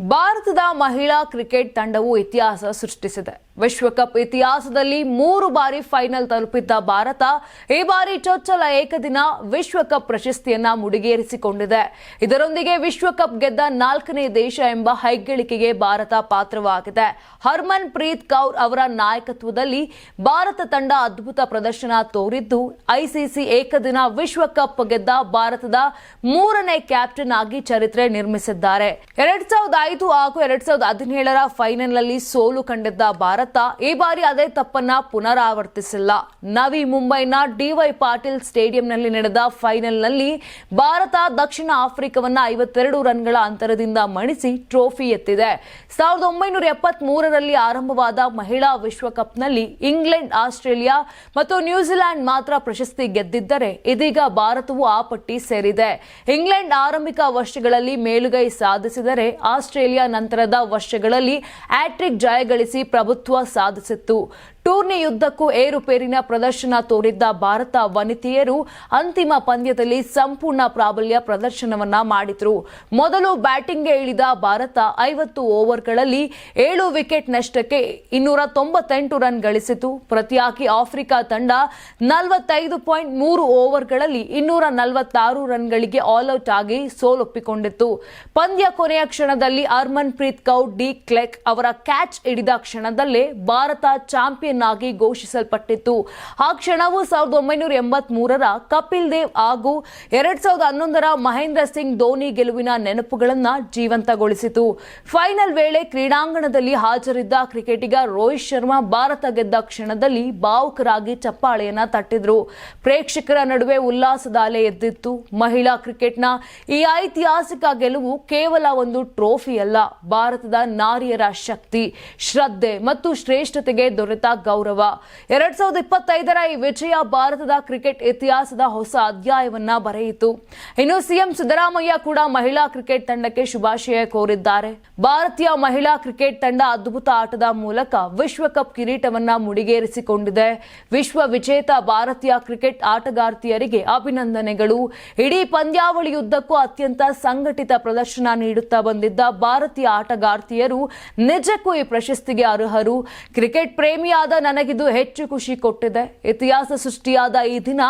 ಭಾರತದ ಮಹಿಳಾ ಕ್ರಿಕೆಟ್ ತಂಡವು ಇತಿಹಾಸ ಸೃಷ್ಟಿಸಿದೆ. ವಿಶ್ವಕಪ್ ಇತಿಹಾಸದಲ್ಲಿ ಮೂರು ಬಾರಿ ಫೈನಲ್ ತಲುಪಿದ್ದ ಭಾರತ ಈ ಬಾರಿ ಚೊಚ್ಚಲ ಏಕದಿನ ವಿಶ್ವಕಪ್ ಪ್ರಶಸ್ತಿಯನ್ನ ಮುಡಿಗೇರಿಸಿಕೊಂಡಿದೆ. ಇದರೊಂದಿಗೆ ವಿಶ್ವಕಪ್ ಗೆದ್ದ ನಾಲ್ಕನೇ ದೇಶ ಎಂಬ ಹೆಗ್ಗಳಿಕೆಗೆ ಭಾರತ ಪಾತ್ರವಾಗಿದೆ. ಹರ್ಮನ್ ಪ್ರೀತ್ ಕೌರ್ ಅವರ ನಾಯಕತ್ವದಲ್ಲಿ ಭಾರತ ತಂಡ ಅದ್ಭುತ ಪ್ರದರ್ಶನ ತೋರಿದ್ದು, ಐಸಿಸಿ ಏಕದಿನ ವಿಶ್ವಕಪ್ ಗೆದ್ದ ಭಾರತದ ಮೂರನೇ ಕ್ಯಾಪ್ಟನ್ ಆಗಿ ಚರಿತ್ರೆ ನಿರ್ಮಿಸಿದ್ದಾರೆ. ಎರಡ್ ಸಾವಿರದ ಐದು ಹಾಗೂ ಎರಡ್ ಸಾವಿರದ ಹದಿನೇಳರ ಫೈನಲ್ನಲ್ಲಿ ಸೋಲು ಕಂಡಿದ್ದ ಭಾರತ ಈ ಬಾರಿ ಅದೇ ತಪ್ಪನ್ನ ಪುನರಾವರ್ತಿಸಿಲ್ಲ. ನವಿ ಮುಂಬೈನ ಡಿವೈ ಪಾಟೀಲ್ ಸ್ಟೇಡಿಯಂನಲ್ಲಿ ನಡೆದ ಫೈನಲ್ನಲ್ಲಿ ಭಾರತ ದಕ್ಷಿಣ ಆಫ್ರಿಕಾವನ್ನ ಐವತ್ತೆರಡು ರನ್ಗಳ ಅಂತರದಿಂದ ಮಣಿಸಿ ಟ್ರೋಫಿ ಎತ್ತಿದೆ. ಸಾವಿರದ ಒಂಬೈನೂರ ಎಪ್ಪತ್ತ್ ಮೂರರಲ್ಲಿ ಆರಂಭವಾದ ಮಹಿಳಾ ವಿಶ್ವಕಪ್ನಲ್ಲಿ ಇಂಗ್ಲೆಂಡ್, ಆಸ್ಟ್ರೇಲಿಯಾ ಮತ್ತು ನ್ಯೂಜಿಲೆಂಡ್ ಮಾತ್ರ ಪ್ರಶಸ್ತಿ ಗೆದ್ದಿದ್ದರೆ ಇದೀಗ ಭಾರತವು ಆ ಪಟ್ಟಿ ಸೇರಿದೆ. ಇಂಗ್ಲೆಂಡ್ ಆರಂಭಿಕ ವರ್ಷಗಳಲ್ಲಿ ಮೇಲುಗೈ ಸಾಧಿಸಿದರೆ ಆಸ್ಟ್ರೇಲಿಯಾ ನಂತರದ ವರ್ಷಗಳಲ್ಲಿ ಆಟ್ರಿಕ್ ಜಯಗಳಿಸಿ ಪ್ರಭುತ್ವ ಸಾಧಿಸಿತ್ತು. ಟೂರ್ನಿಯುದ್ದಕ್ಕೂ ಏರುಪೇರಿನ ಪ್ರದರ್ಶನ ತೋರಿದ್ದ ಭಾರತ ವನಿತೆಯರು ಅಂತಿಮ ಪಂದ್ಯದಲ್ಲಿ ಸಂಪೂರ್ಣ ಪ್ರಾಬಲ್ಯ ಪ್ರದರ್ಶನವನ್ನ ಮಾಡಿದ್ರು. ಮೊದಲು ಬ್ಯಾಟಿಂಗ್ಗೆ ಇಳಿದ ಭಾರತ ಐವತ್ತು ಓವರ್ಗಳಲ್ಲಿ ಏಳು ವಿಕೆಟ್ ನಷ್ಟಕ್ಕೆ ಇನ್ನೂರ ತೊಂಬತ್ತೆಂಟು ರನ್ ಗಳಿಸಿತು. ಪ್ರತಿಯಾಗಿ ಆಫ್ರಿಕಾ ತಂಡ ನಲವತ್ತೈದು ಪಾಯಿಂಟ್ ಮೂರು ಓವರ್ಗಳಲ್ಲಿ ಇನ್ನೂರ ನಲವತ್ತಾರು ರನ್ಗಳಿಗೆ ಆಲ್ಔಟ್ ಆಗಿ ಸೋಲೊಪ್ಪಿಕೊಂಡಿತ್ತು. ಪಂದ್ಯ ಕೊನೆಯ ಕ್ಷಣದಲ್ಲಿ Harmanpreet Kaur, D Klerk ಅವರ ಕ್ಯಾಚ್ ಹಿಡಿದ ಕ್ಷಣದಲ್ಲೇ ಭಾರತ ಚಾಂಪಿಯನ್ ಆಗಿ ಘೋಷಿಸಲ್ಪಟ್ಟಿತ್ತು. ಆ ಕ್ಷಣವು ಸಾವಿರದ ಒಂಬೈನೂರ ಎಂಬತ್ ಮೂರರ ಕಪಿಲ್ ದೇವ್ ಹಾಗೂ ಎರಡ್ ಸಾವಿರದ ಹನ್ನೊಂದರ ಮಹೇಂದ್ರ ಸಿಂಗ್ ಧೋನಿ ಗೆಲುವಿನ ನೆನಪುಗಳನ್ನು ಜೀವಂತಗೊಳಿಸಿತು. ಫೈನಲ್ ವೇಳೆ ಕ್ರೀಡಾಂಗಣದಲ್ಲಿ ಹಾಜರಿದ್ದ ಕ್ರಿಕೆಟಿಗ ರೋಹಿತ್ ಶರ್ಮಾ ಭಾರತ ಗೆದ್ದ ಕ್ಷಣದಲ್ಲಿ ಭಾವುಕರಾಗಿ ಚಪ್ಪಾಳೆಯನ್ನ ತಟ್ಟಿದ್ರು. ಪ್ರೇಕ್ಷಕರ ನಡುವೆ ಉಲ್ಲಾಸದ ಅಲೆ ಎದ್ದಿತ್ತು. ಮಹಿಳಾ ಕ್ರಿಕೆಟ್ನ ಈ ಐತಿಹಾಸಿಕ ಗೆಲುವು ಕೇವಲ ಒಂದು ಟ್ರೋಫಿ ಅಲ್ಲ, ಭಾರತದ ನಾರಿಯರ ಶಕ್ತಿ, ಶ್ರದ್ಧೆ ಮತ್ತು ಶ್ರೇಷ್ಠತೆಗೆ ದೊರೆತ ಗೌರವ. ಎರಡ್ ಸಾವಿರದ ಇಪ್ಪತ್ತೈದರ ಈ ವಿಜಯ ಭಾರತದ ಕ್ರಿಕೆಟ್ ಇತಿಹಾಸದ ಹೊಸ ಅಧ್ಯಾಯವನ್ನ ಬರೆಯಿತು. ಇನ್ನು ಸಿಎಂ ಸಿದ್ದರಾಮಯ್ಯ ಕೂಡ ಮಹಿಳಾ ಕ್ರಿಕೆಟ್ ತಂಡಕ್ಕೆ ಶುಭಾಶಯ ಕೋರಿದ್ದಾರೆ. ಭಾರತೀಯ ಮಹಿಳಾ ಕ್ರಿಕೆಟ್ ತಂಡ ಅದ್ಭುತ ಆಟದ ಮೂಲಕ ವಿಶ್ವಕಪ್ ಕಿರೀಟವನ್ನ ಮುಡಿಗೇರಿಸಿಕೊಂಡಿದೆ. ವಿಶ್ವ ವಿಜೇತ ಭಾರತೀಯ ಕ್ರಿಕೆಟ್ ಆಟಗಾರ್ತಿಯರಿಗೆ ಅಭಿನಂದನೆಗಳು. ಇಡೀ ಪಂದ್ಯಾವಳಿಯುದ್ದಕ್ಕೂ ಅತ್ಯಂತ ಸಂಘಟಿತ ಪ್ರದರ್ಶನ ನೀಡುತ್ತಾ ಬಂದಿದ್ದ ಭಾರತೀಯ ಆಟಗಾರ್ತಿಯರು ನಿಜಕ್ಕೂ ಈ ಪ್ರಶಸ್ತಿಗೆ ಅರ್ಹರು. ಕ್ರಿಕೆಟ್ ಪ್ರೇಮಿಯಾದ ನನಗಿದು ಹೆಚ್ಚು ಖುಷಿ ಕೊಟ್ಟಿದೆ. ಇತಿಹಾಸ ಸೃಷ್ಟಿಯಾದ ಈ ದಿನ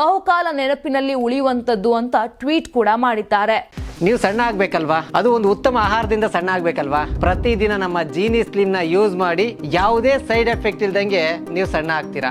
ಬಹುಕಾಲ ನೆನಪಿನಲ್ಲಿ ಉಳಿಯುವಂತದ್ದು ಅಂತ ಟ್ವೀಟ್ ಕೂಡ ಮಾಡಿದ್ದಾರೆ. ನೀವು ಸಣ್ಣ ಆಗ್ಬೇಕಲ್ವಾ? ಅದು ಒಂದು ಉತ್ತಮ ಆಹಾರದಿಂದ ಸಣ್ಣ ಆಗ್ಬೇಕಲ್ವಾ? ಪ್ರತಿದಿನ ನಮ್ಮ ಜೀನಿ ಸ್ಲಿಮ್ನ ಯೂಸ್ ಮಾಡಿ ಯಾವುದೇ ಸೈಡ್ ಎಫೆಕ್ಟ್ ಇಲ್ದಂಗೆ ನೀವು ಸಣ್ಣ ಆಗ್ತೀರಾ?